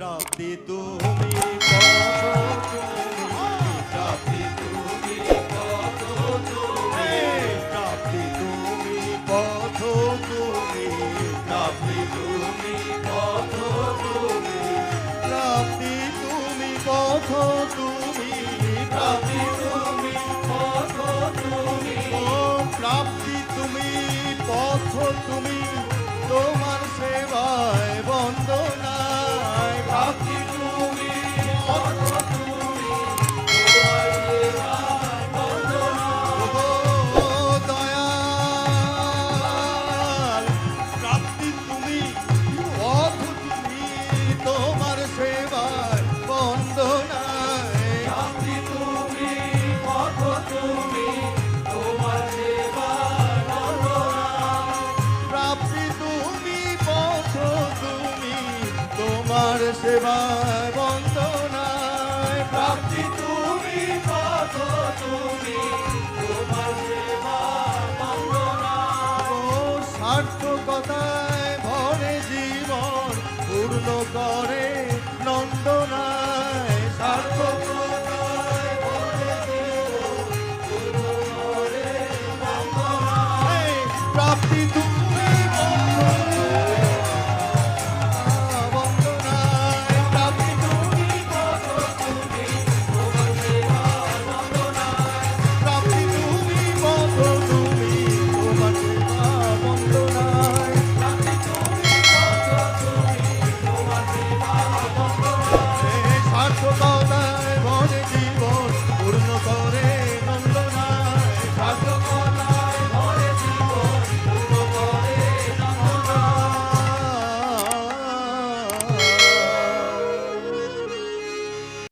প্রাপ্তি তুমি তুমি পথ তুমি তুমি পথ তুমি তুমি পথ তুমি, প্রাপ্তি তুমি তুমি, প্রাপ্তি তুমি, পথ তুমি সেবায় বন্দনায়। প্রাপ্তি তুমি পথ তুমি তোমার সেবা বন্দনায়। সার্থকতায় ভরে জীবন পূর্ণ করে নন্দনা